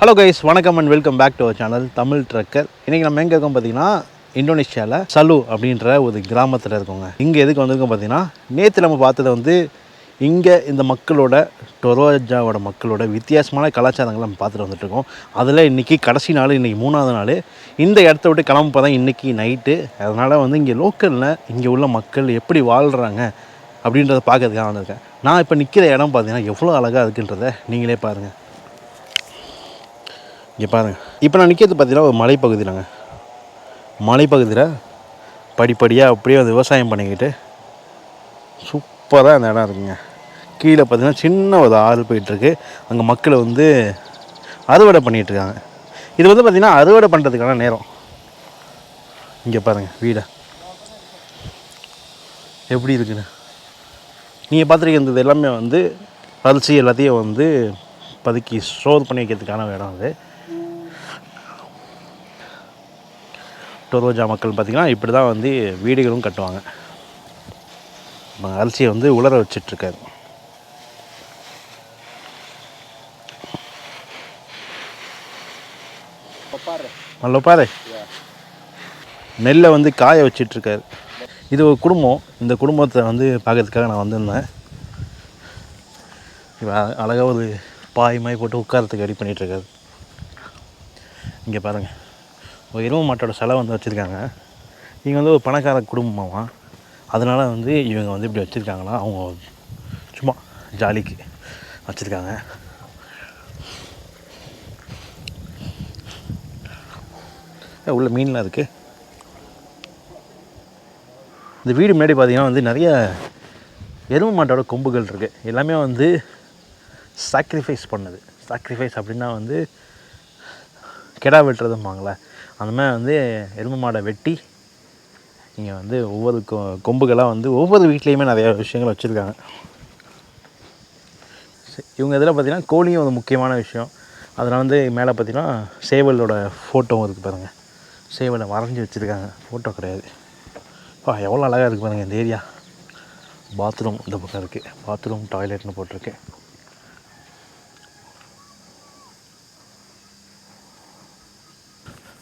Hello guys வணக்கம் and welcome back to our channel Tamil trekker இன்றைக்கி நம்ம எங்கே இருக்கோம் பார்த்தீங்கன்னா இந்தோனேஷியாவில் சலு அப்படின்ற ஒரு கிராமத்தில் இருக்கோங்க. இங்கே எதுக்கு வந்திருக்கோம் பார்த்தீங்கன்னா நேற்று நம்ம பார்த்தது வந்து இங்கே இந்த மக்களோட டொரோஜாவோட மக்களோட வித்தியாசமான கலாச்சாரங்களை நம்ம பார்த்துட்டு வந்துட்டுருக்கோம் அதில் இன்றைக்கி கடைசி நாள் இன்றைக்கி மூணாவது நாள். இந்த இடத்த விட்டு கிளம்ப தான் இன்றைக்கி நைட்டு அதனால் வந்து இங்கே லோக்கலில் இங்கே உள்ள மக்கள் எப்படி வாழ்கிறாங்க அப்படின்றத பார்க்கறதுக்காக வந்திருக்கேன். நான் இப்போ நிற்கிற இடம் பார்த்தீங்கன்னா எவ்வளோ அழகாக இருக்குன்றதை நீங்களே பாருங்கள் இங்கே பாருங்கள் இப்போ நான் நிற்கிறது பார்த்தீங்கன்னா ஒரு மலைப்பகுதியிலங்க மலைப்பகுதியில் படிப்படியாக அப்படியே வந்து விவசாயம் பண்ணிக்கிட்டு சூப்பராக அந்த இடம் இருக்குங்க. கீழே பார்த்தீங்கன்னா சின்ன ஒரு ஆறு போயிட்டுருக்கு அங்கே மக்களை வந்து அறுவடை பண்ணிகிட்டு இருக்காங்க. இது வந்து பார்த்திங்கன்னா அறுவடை பண்ணுறதுக்கான நேரம். இங்கே பாருங்கள் வீடை. எப்படி இருக்குன்னு. நீங்கள் பார்த்துருக்கிறது எல்லாமே வந்து அரிசி எல்லாத்தையும் வந்து பதுக்கி ஸ்டோர் பண்ணி வைக்கிறதுக்கான இடம் அது. டொரோஜா மக்கள் பார்த்திங்கன்னா இப்படி தான் வந்து வீடுகளும் கட்டுவாங்க. அரிசியை வந்து உலர வச்சிட்ருக்காரு. நல்ல பாரு. நெல்லை வந்து காய வச்சிட்ருக்காரு. இது ஒரு குடும்பம். இந்த குடும்பத்தை வந்து பார்க்கறதுக்காக நான் வந்திருந்தேன். இப்போ அழகாக ஒரு பாய் மாதிரி போட்டு உட்காரத்துக்கு ரெடி பண்ணிகிட்ருக்காரு இங்கே பாருங்கள் ஒரு எருமை மாட்டோட சிலை வந்து வச்சுருக்காங்க. இவங்க வந்து ஒரு பணக்கார குடும்பமாமா அதனால் வந்து இவங்க வந்து இப்படி வச்சுருக்காங்களா? அவங்க சும்மா ஜாலிக்கு வச்சுருக்காங்க. உள்ள மீன்லாம் இருக்குது இந்த வீடு முன்னாடி பார்த்திங்கன்னா வந்து நிறைய எருமை மாட்டோட கொம்புகள் இருக்குது எல்லாமே வந்து சாக்ரிஃபைஸ் பண்ணுது. சாக்ரிஃபைஸ் அப்படின்னா வந்து கெடா வெட்டுறதும்பாங்களே அந்த மாதிரி வந்து எருமை மாடை வெட்டி இங்கே வந்து ஒவ்வொரு கொ கொம்புகளாக வந்து ஒவ்வொரு வீட்லேயுமே நிறைய விஷயங்கள் வச்சுருக்காங்க. இவங்க இதில் பார்த்திங்கன்னா கோழியும் ஒரு முக்கியமான விஷயம். அதில் வந்து மேலே பார்த்திங்கன்னா சேவலோட ஃபோட்டோவும் இருக்குது பாருங்கள் சேவலை வரைஞ்சி வச்சுருக்காங்க. ஃபோட்டோ கிடையாது. பா எவ்வளோ அழகாக இருக்குது பாருங்கள் இந்த ஏரியா. பாத்ரூம் இந்த பக்கம் இருக்குது. பாத்ரூம் டாய்லெட்னு போட்டிருக்கேன்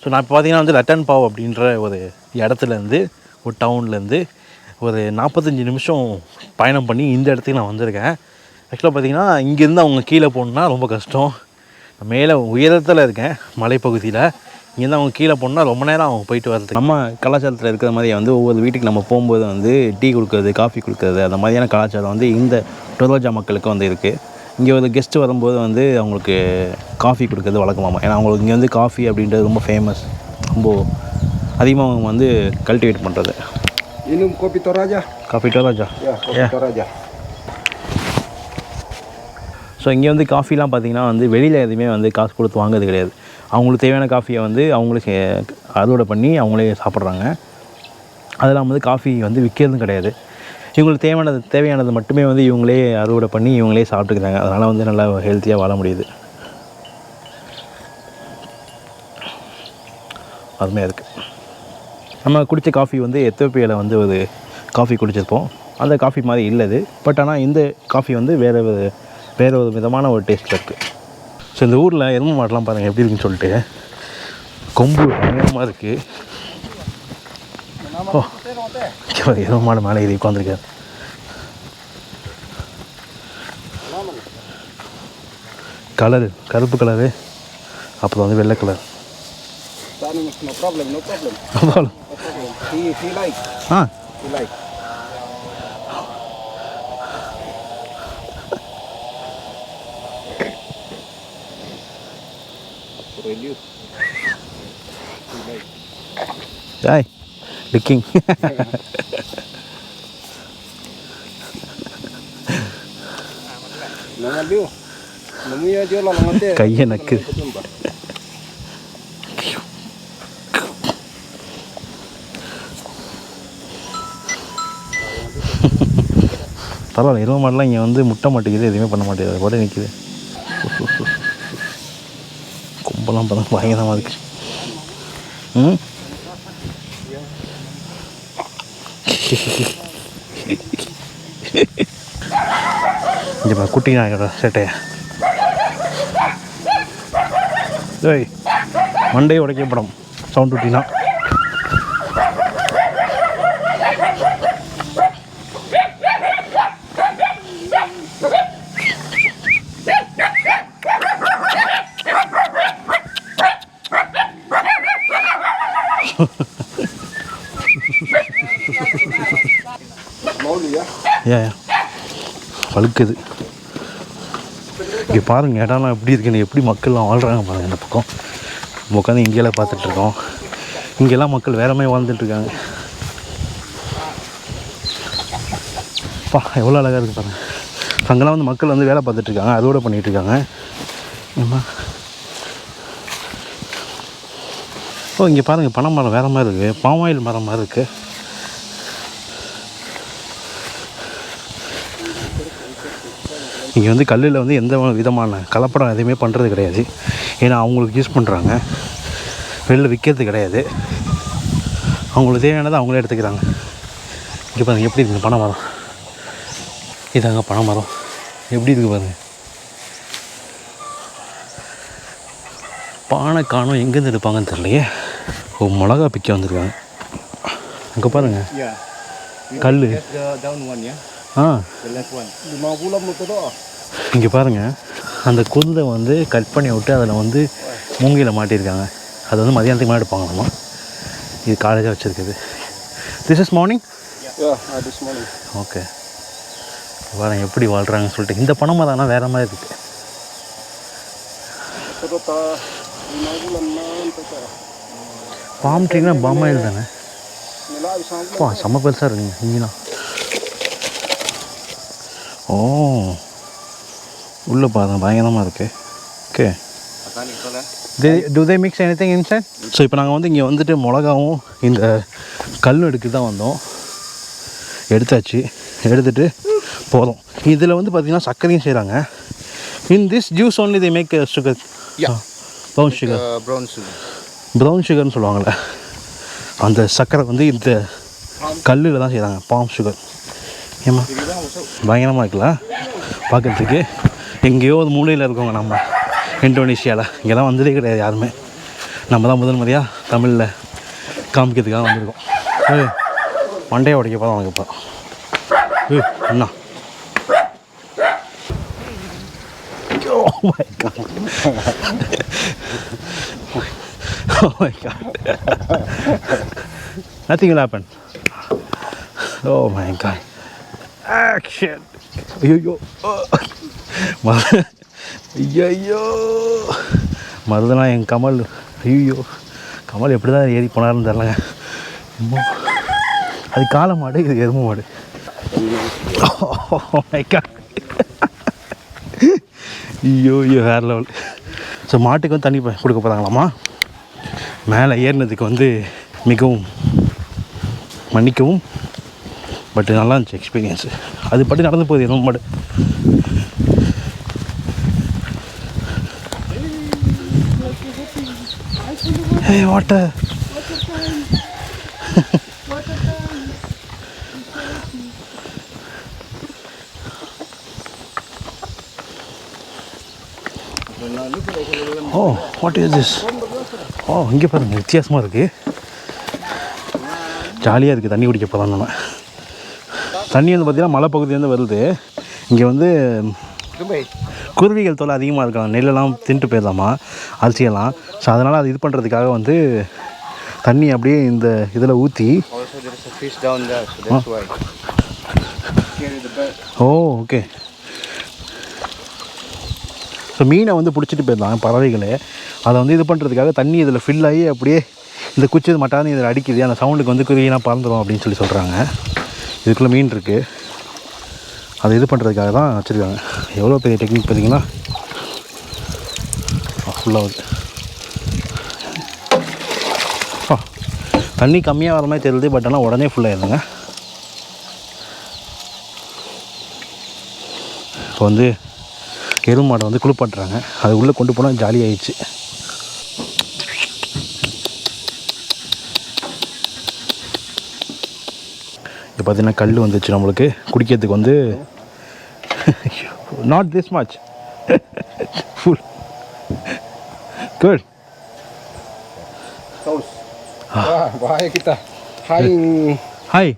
ஸோ நான் இப்போ பார்த்தீங்கன்னா வந்து லட்டன் பாவ் அப்படின்ற ஒரு இடத்துலேருந்து ஒரு டவுன்லேருந்து ஒரு நாற்பத்தஞ்சு நிமிஷம் பயணம் பண்ணி இந்த இடத்துக்கு நான் வந்திருக்கேன். ஆக்சுவலாக பார்த்தீங்கன்னா இங்கேருந்து அவங்க கீழே போகணுன்னா ரொம்ப கஷ்டம். மேலே உயரத்தில் இருக்கேன் மலைப்பகுதியில். இங்கேருந்து அவங்க கீழே போனால் ரொம்ப நேரம் அவங்க போயிட்டு வரது நம்ம கலாச்சாரத்தில் இருக்கிற மாதிரி வந்து ஒவ்வொரு வீட்டுக்கு நம்ம போகும்போது வந்து டீ கொடுக்குறது காஃபி கொடுக்குறது அந்த மாதிரியான கலாச்சாரம் வந்து இந்த டொரோஜா மக்களுக்கு வந்து இருக்குது இங்கே ஒரு கெஸ்ட்டு வரும்போது வந்து அவங்களுக்கு காஃபி கொடுக்கறது வழக்கமாமா. ஏன்னா அவங்களுக்கு இங்கே வந்து காஃபி அப்படின்றது ரொம்ப ஃபேமஸ் ரொம்ப அதிகமாக அவங்க வந்து கல்டிவேட் பண்ணுறது Toraja? Coffee Ya, kopi Ya. Toraja. So இங்கே வந்து காஃபிலாம் பார்த்தீங்கன்னா வந்து வெளியில் எதுவுமே வந்து காசு கொடுத்து வாங்குறது கிடையாது. அவங்களுக்கு தேவையான காஃபியை வந்து அவங்களே சே- அறுவடை பண்ணி அவங்களே சாப்பிட்றாங்க. அதெல்லாம் வந்து காஃபி வந்து விற்கிறதும் கிடையாது. இவங்களுக்கு தேவையானது தேவையானது மட்டுமே வந்து இவங்களே அறுவடை பண்ணி இவங்களே சாப்பிட்டுக்கிறாங்க. அதனால் வந்து நல்லா ஹெல்த்தியாக வாழ முடியுது. அருமையாக இருக்குது நம்ம குடித்த காஃபி வந்து எத்தோப்பியாவில் வந்து ஒரு காஃபி குடிச்சிருப்போம். அந்த காஃபி மாதிரி இல்லை பட் ஆனால் இந்த காஃபி வந்து வேறு ஒரு வேறு ஒரு விதமான ஒரு டேஸ்ட் இருக்குது ஸோ இந்த ஊரில் எரும மாடெலாம் பாருங்கள் எப்படி இருக்குன்னு சொல்லிட்டு. கொம்பு பயங்கரமாக இருக்குது ஓ. இங்க எருமை மாடு மேலே ஏறி உட்காந்துருக்காரு. கலரு கருப்பு கலரு அப்புறம் வந்து வெள்ளை கலர். ஆ. He licking. கையை நக்குது பரவாயில்ல எருமை மாடெலாம் இங்கே வந்து முட்டை மாட்டேங்குது எதுவுமே பண்ண மாட்டேங்குது அது கூட நிற்கிது கும்பலாம் பார்த்தா பயங்கரமாக இருக்கு ம் இங்கே பா குட்டி நாயோட சேட்டையை. ஏய் மண்டை உடைக்க படம். சவுண்ட் விட்டினா Mauli ya. ஏன் வழுக்குது இங்கே பாருங்கள் இடம்லாம் எப்படி இருக்குன்னு எப்படி மக்கள்லாம் வாழ்கிறாங்க பாருங்கள் இந்த பக்கம். நம்ம உட்காந்து இங்கேயெல்லாம் பார்த்துட்ருக்கோம் இங்கெல்லாம் மக்கள் வேற மாதிரி வாழ்ந்துட்டுருக்காங்க பா எவ்வளோ அழகாக இருக்குது பாருங்கள் அங்கெல்லாம் வந்து மக்கள் வந்து வேலை பார்த்துட்ருக்காங்க அதோடு அதோட பண்ணிகிட்டு இருக்காங்க. ஏம்மா? ஓ இங்கே பாருங்கள் பனை மரம் வேறு மாதிரி இருக்குது பாமாயில் மரம் மாதிரி இருக்குது இங்கே வந்து கல்லில் வந்து எந்த விதமான கலப்படம் எதுவுமே பண்ணுறது கிடையாது. ஏன்னா அவங்களுக்கு யூஸ் பண்ணுறாங்க வெளில விற்கிறது கிடையாது. அவங்களுக்கு தேவையானதை அவங்களே எடுத்துக்கிறாங்க. இங்கே பாருங்க எப்படி இருக்குது பனை மரம்? இதாங்க பனை மரம். எப்படி இருக்குது பாருங்க. பானை காணும் எங்கேருந்து எடுப்பாங்கன்னு தெரியலையே. ஓ மிளகா பிக்க வந்திருக்காங்க. அங்கே பாருங்கள் Ya. கல் ya. ஆ. இங்கே பாருங்கள் அந்த குந்தை வந்து கட் பண்ணி விட்டு அதில் வந்து மூங்கியில் மாட்டியிருக்காங்க. அது வந்து மதியானத்துக்கு மேலே எடுப்பாங்களாமா? இது காலேஜாக வச்சுருக்குது. This is morning. ஓகே பாருங்க எப்படி வாழ்கிறாங்கன்னு சொல்லிட்டு. இந்த பணம் தானே வேறு மாதிரி இருக்குது. பாம் ட்ரீனா பாமாயில் தானே? பா செம்ம பெருசாக இருக்குங்க இங்கேனா ஓ. உள்ளே பாருங்க பயங்கரமாக இருக்குது okay. They do they mix anything inside so இப்போ நாங்கள் வந்து இங்கே வந்துட்டு மிளகாவும் இந்த கல் எடுக்க தான் வந்தோம். எடுத்தாச்சு. எடுத்துட்டு போகிறோம் இதில் வந்து பார்த்திங்கன்னா சர்க்கரையும் செய்கிறாங்க in this juice only they make sugar. Brown sugar brown sugar. Brown சுகர்னு சொல்லுவாங்கள்ல அந்த சர்க்கரை வந்து இந்த கல்லில் தான் செய்கிறாங்க பாம் சுகர் ஏமா. பயங்கரமாக இருக்குல்ல? பார்க்கறதுக்கு. எங்கேயோ ஒரு மூலையில் இருக்கோங்க நம்ம இந்தோனேஷியாவில் இங்கெல்லாம் வந்ததே கிடையாது யாருமே நம்ம தான் முதல் முறையாக தமிழில் காமிக்கிறதுக்காக வந்திருக்கோம் மண்டையை உடைக்க போகிறோம் உனக்கு இப்போ ஏய் அண்ணா Oh my god. oh my god. Nothing will happen. Oh my god. Action. ஐயோ மரு ஐயோ மருதனா என் கமல் ஐயோ கமல் எப்படி தான் ஏறி போனாருன்னு தெரிலங்க அது காளை மாடு இது எருமை மாடு. Oh ஐயோ ஐயோ வேற லெவல் ஸோ மாட்டுக்கு வந்து தண்ணி கொடுக்க போகிறாங்களாமா மேலே ஏறினதுக்கு வந்து மிகவும் மன்னிக்கவும் பட் நல்லா இருந்துச்சு எக்ஸ்பீரியன்ஸு அது பட்டு நடந்து போகுது எருமை மாடு. Hey, water. Oh oh, what is this oh oh, இங்கே பாருங்கள் வித்தியாசமாக இருக்குது ஜாலியாக இருக்குது தண்ணி குடிக்க போகலாம் நம்ம. தண்ணி வந்து பார்த்திங்கன்னா மலைப்பகுதியிலேருந்து வருது. இங்கே வந்து குருவிகள் தொல்லை அதிகமாக இருக்கலாம். நெல்லெல்லாம் தின்ட்டு போயிடலாமா? அரிசியெல்லாம். ஸோ அதனால் அது இது பண்ணுறதுக்காக வந்து தண்ணி அப்படியே இந்த இதில் ஊற்றி. ஓ ஓகே ஸோ மீனை வந்து பிடிச்சிட்டு போயிருந்தாங்க பறவைகளே. அதை வந்து இது பண்ணுறதுக்காக தண்ணி இதில் ஃபில் ஆகி அப்படியே இந்த குச்சி மட்டாந்து இதில் அடிக்குது. அந்த சவுண்டுக்கு வந்து குருவிலாம் பறந்துடும் அப்படின்னு சொல்லி சொல்கிறாங்க இதுக்குள்ளே மீன் இருக்குது அதை இது பண்ணுறதுக்காக தான் வச்சுருக்காங்க. எவ்வளோ பெரிய டெக்னிக் பார்த்தீங்கன்னா? ஃபுல்லாக ஆ தண்ணி கம்மியாக வர மாதிரி தெரியுது பட் ஆனால் உடனே ஃபுல்லாகிடுதுங்க இப்போ வந்து எருமாடை வந்து குளிப்பாட்டுறாங்க. அது உள்ளே கொண்டு போனால் ஜாலியாகிடுச்சு பார்த்தீங்கன்னா கல் வந்துச்சு நம்மளுக்கு. குடிக்கிறதுக்கு வந்து not this much full good hi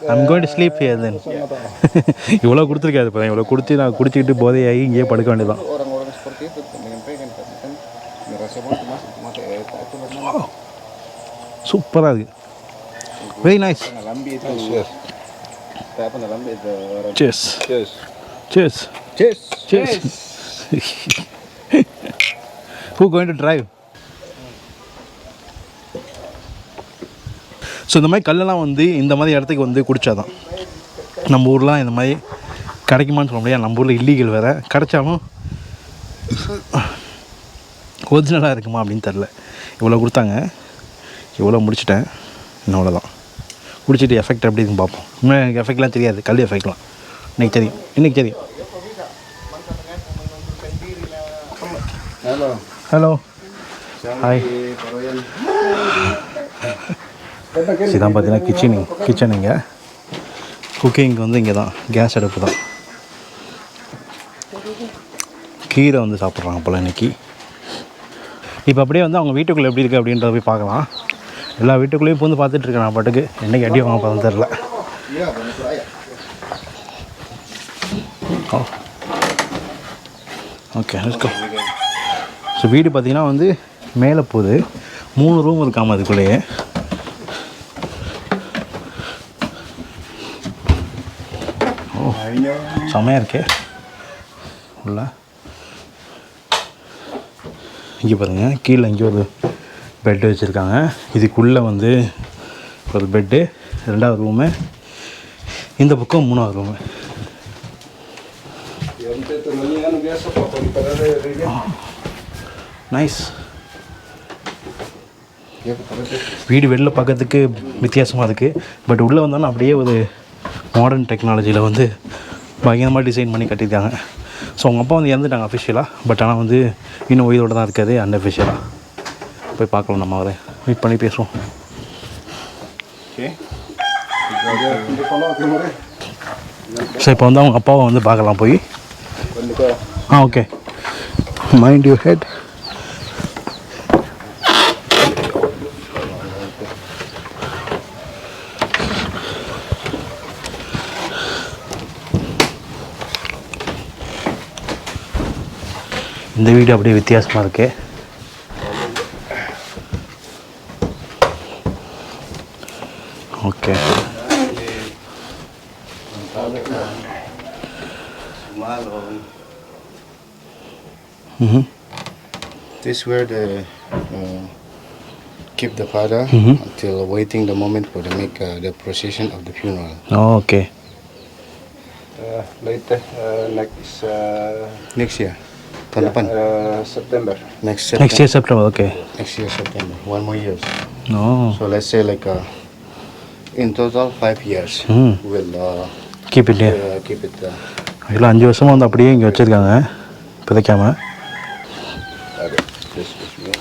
I'm going to sleep here then இவ்வளோ கொடுத்துருக்காது இப்போ இவ்வளோ கொடுத்து நான் குடிச்சிக்கிட்டு போதையாகி இங்கேயே படுக்க வேண்டியதான் சூப்பராக இருக்குது very nice. Chase Cheers. Chase Cheers. Chase who going to drive so இந்த மாதிரி கல்லெல்லாம் வந்து இந்த மாதிரி இடத்துக்கு வந்து குடிச்சாதான். நம்ம ஊர்லாம் இந்த மாதிரி கிடைக்குமான்னு சொல்ல முடியாது. நம்ம ஊரில் இல்லீகல் வேறு. கிடைச்சாலும் ஒரிஜினலாக இருக்குமா அப்படின்னு தெரில இவ்வளோ கொடுத்தாங்க. இவ்வளோ முடிச்சிட்டேன். இன்னும் அவ்வளோதான் குடிச்சிட்டு எஃபெக்ட் எப்படி இருக்குன்னு பார்ப்போம். இன்னும் எனக்கு எஃபெக்ட்லாம் தெரியாது. கல் எஃபெக்ட்லாம் இன்னைக்கு தெரியும். இன்னைக்கு தெரியும். ஹலோ ஹாய் இதான் பார்த்தீங்கன்னா கிச்சன் கிச்சன் இங்கே குக்கிங் வந்து இங்கே தான் கேஸ் அடுப்பு தான் கீரை வந்து சாப்பிட்றாங்க போல் இன்னைக்கு. இப்போ அப்படியே வந்து அவங்க வீட்டுக்குள்ளே எப்படி இருக்குது அப்படின்றத போய் பார்க்கலாம். எல்லா வீட்டுக்குள்ளேயும் பூந்து பார்த்துட்ருக்கேன் பார்த்துட்டு இருக்கேன் நான் பாட்டுக்கு. என்னைக்கு அடி வாங்க பார்த்து தெரில ஓகே ஸோ வீடு பார்த்தீங்கன்னா வந்து மேலே போகுது. மூணு ரூம் இருக்காமல் அதுக்குள்ளேயே. ஓ செமையாக இருக்கே. உள்ள. இங்கே பாருங்கள் கீழே இங்கே ஒரு பெட்டு வச்சுருக்காங்க. இதுக்குள்ளே வந்து ஒரு பெட்டு ரெண்டாவது ரூமு இந்த பக்கம் மூணாவது ரூமு நைஸ் வீடு வெளில பார்க்கறதுக்கு வித்தியாசமாக இருக்குது பட் உள்ளே வந்தாலும் அப்படியே ஒரு மாடர்ன் டெக்னாலஜியில் வந்து பயங்கரமாக டிசைன் பண்ணி கட்டியிருக்காங்க. ஸோ அவங்க அப்பா வந்து இறந்துட்டாங்க அஃபிஷியலாக பட் ஆனால் வந்து இன்னும் உயிரோடு தான் இருக்காது அன்அஃபிஷியலாக போய் பார்க்கலாம் நம்ம அவரை. வெயிட் பண்ணி பேசுவோம். ஸோ இப்போ வந்து அவங்க அப்பாவை வந்து பார்க்கலாம் போய். ஆ ஓகே மைண்ட் யூ ஹெட் இந்த வீடு அப்படியே வித்தியாசமாக இருக்கு. Okay. Mm-hmm. This where the uh, keep the father Mhm. until waiting the moment for the make uh, the procession of the funeral. Oh, okay. Uh, later, uh, next uh, Next year, yeah, uh, September. next September. Next year September. Okay. Next year September. One more year. Oh. So let's say like uh, in total five years. Mm. We'll uh, keep it uh, keep it. Uh, இல்லை அஞ்சு வருஷமாக வந்து அப்படியே இங்கே வச்சுருக்காங்க பிதைக்காம okay. This is me.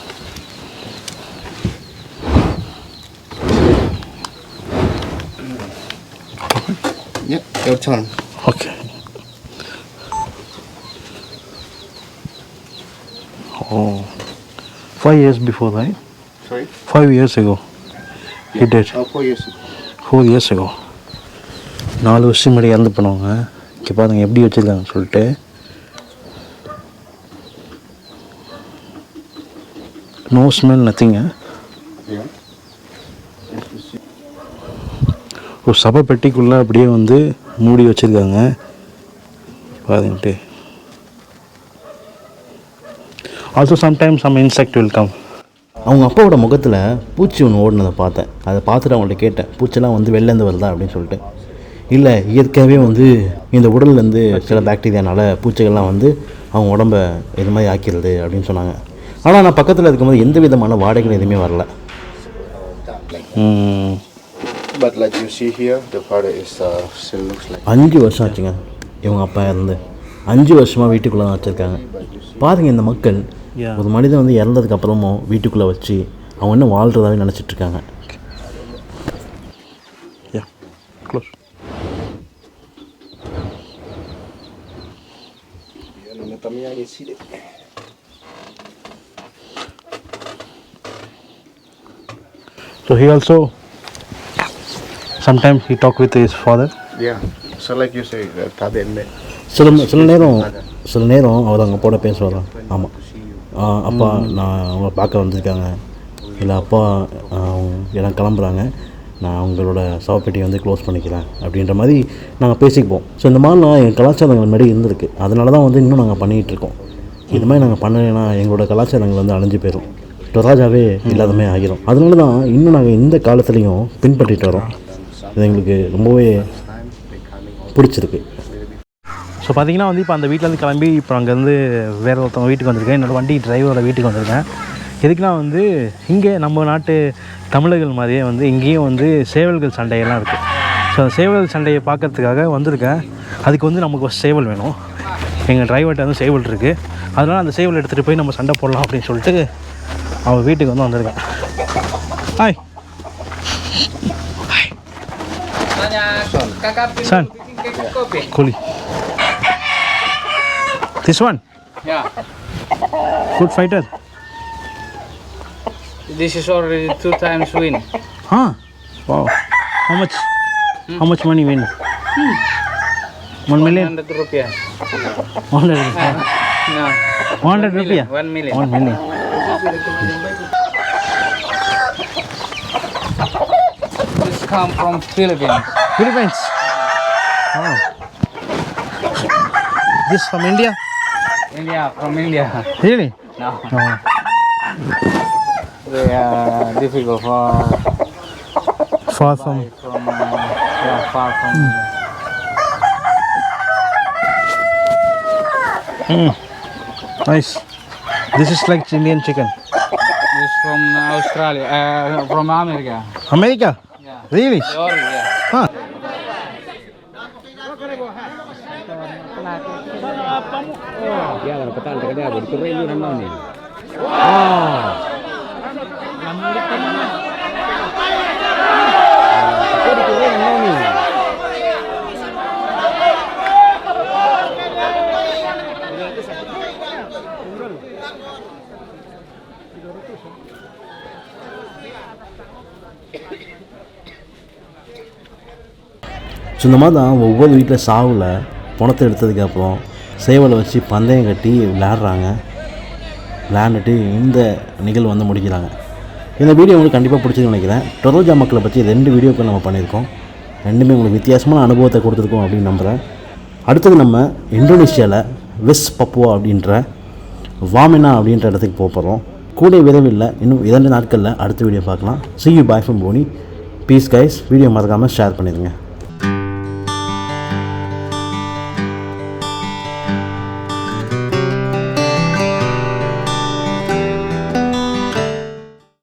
Yeah, your turn. Okay oh five years before right Sorry. Five years ago he died Oh, four years. Four years ஆகும் நாலு வருஷம் முன்னாடி இறந்து போனவங்க. இங்கே பாருங்க எப்படி வச்சுருக்காங்கன்னு சொல்லிட்டு. நோ ஸ்மெல் நத்திங்க ஒரு சபை பெட்டிக்குள்ளே அப்படியே வந்து மூடி வச்சுருக்காங்க. பாருங்கட்டு. Also sometimes some insect will come அவங்க அப்பாவோட முகத்தில் பூச்சி ஒன்று ஓடினதை பார்த்தேன். அதை பார்த்துட்டு அவங்கள்ட்ட கேட்டேன். பூச்செல்லாம் வந்து வெளிலேருந்து வருதா அப்படின்னு சொல்லிட்டு. இல்லை இயற்கையாகவே வந்து இந்த உடல்லேருந்து சில பாக்டீரியானால பூச்சிகள்லாம் வந்து அவங்க உடம்ப இது மாதிரி ஆக்கிடுது அப்படின்னு சொன்னாங்க. ஆனால் நான் பக்கத்தில் இருக்கும்போது எந்த விதமான வாடகைகள் எதுவுமே வரல. ம். But like you see here, the father is uh, still looks like. அஞ்சு வருஷம் ஆச்சுங்க இவங்க அப்பா இருந்து. அஞ்சு வருஷமாக வீட்டுக்குள்ளே தான் வச்சுருக்காங்க. பாருங்க இந்த மக்கள். ஒரு மனிதன் வந்து இறந்ததுக்கு அப்புறமும் வீட்டுக்குள்ளே வச்சு அவங்க இன்னும் வாழ்கிறதாவே நினச்சிட்டு இருக்காங்க yeah close Yan ang natamiyang isi. So he also sometimes he talk with his father Yeah. So like you say, uh. சில சில நேரம் சில நேரம் அவர் அங்கே போட பேசுவாராம் ஆமாம் அப்பா நான் அவங்கள பார்க்க வந்திருக்காங்க. இல்லை அப்பா எல்லாம் கிளம்புறாங்க. நான் அவங்களோட சவப்பெட்டியை வந்து க்ளோஸ் பண்ணிக்கிறேன் அப்படின்ற மாதிரி நாங்கள் பேசிக்குவோம். ஸோ இந்த மாதிரிலாம் எங்கள் கலாச்சாரங்கள் முன்னாடி இருந்திருக்கு. அதனால தான் வந்து இன்னும் நாங்கள் பண்ணிகிட்டு இருக்கோம். இது மாதிரி நாங்கள் பண்ணலைன்னா எங்களோட கலாச்சாரங்கள் வந்து அழிஞ்சு போயிடும் டொராஜாவே இல்லாதமே ஆகிரும். அதனால தான் இன்னும் நாங்கள் இந்த காலத்துலேயும் பின்பற்றிட்டு வரோம். இது எங்களுக்கு ரொம்பவே பிடிச்சிருக்கு. ஸோ பார்த்தீங்கன்னா வந்து இப்போ அந்த வீட்டிலேருந்து கிளம்பி இப்போ அங்கேருந்து வேறு ஒருத்தவங்க வீட்டுக்கு வந்திருக்கேன். என்னோடய வண்டி டிரைவரோட வீட்டுக்கு வந்திருக்கேன். எதுக்குன்னா வந்து இங்கே நம்ம நாட்டு தமிழர்கள் மாதிரியே வந்து இங்கேயும் வந்து சேவல்கள் சண்டையெல்லாம் இருக்குது ஸோ அந்த சேவல் சண்டையை பார்க்கறதுக்காக வந்திருக்கேன். அதுக்கு வந்து நமக்கு ஒரு சேவல் வேணும். எங்கள் டிரைவர்கிட்ட வந்து சேவல் இருக்குது அதனால் அந்த சேவல் எடுத்துகிட்டு போய் நம்ம சண்டை போடலாம் அப்படின்னு சொல்லிட்டு அவன் வீட்டுக்கு வந்து வந்திருக்கேன். Hi Son. Coolly. This one, Yeah, good fighter. this is already two times win. Huh? Wow. How much? How much money win? Hmm. One million. 100 rupiah. One hundred. rupiah. No. One hundred rupiah. One million. One million. This come from Philippines. Philippines. Wow. This from India? India, from India. Really? No, No. they are difficult for Far from. from uh, yeah, far from. Nice. This is like Indian chicken. This from Australia, uh, from America. America? Yeah. Really? Ya, kalau petang terkadang betul relu namanya. Oh. Namun kita so இந்த மாதிரி தான் ஒவ்வொரு வீட்டில் சாவில் பணத்தை எடுத்ததுக்கப்புறம் சேவலை வச்சு பந்தயம் கட்டி விளையாடுறாங்க. விளையாண்டுட்டு இந்த நிகழ்வு வந்து முடிக்கிறாங்க. இந்த வீடியோ உங்களுக்கு கண்டிப்பாக பிடிச்சதுன்னு நினைக்கிறேன். டொரோஜா மக்களை பற்றி ரெண்டு வீடியோக்கள் நம்ம பண்ணியிருக்கோம். ரெண்டுமே உங்களுக்கு வித்தியாசமான அனுபவத்தை கொடுத்துருக்கோம் அப்படின்னு நம்புகிறேன் அடுத்தது நம்ம இந்தோனேஷியாவில் வெஸ் பப்புவா அப்படின்ற வாமினா அப்படின்ற இடத்துக்கு போக போகிறோம் கூட விரைவில் இன்னும் இரண்டு நாட்களில் அடுத்த வீடியோ பார்க்கலாம். சி யூ பாய் ஃபம் போனி பீஸ் கைஸ் வீடியோ மறக்காமல் ஷேர் பண்ணிடுங்க.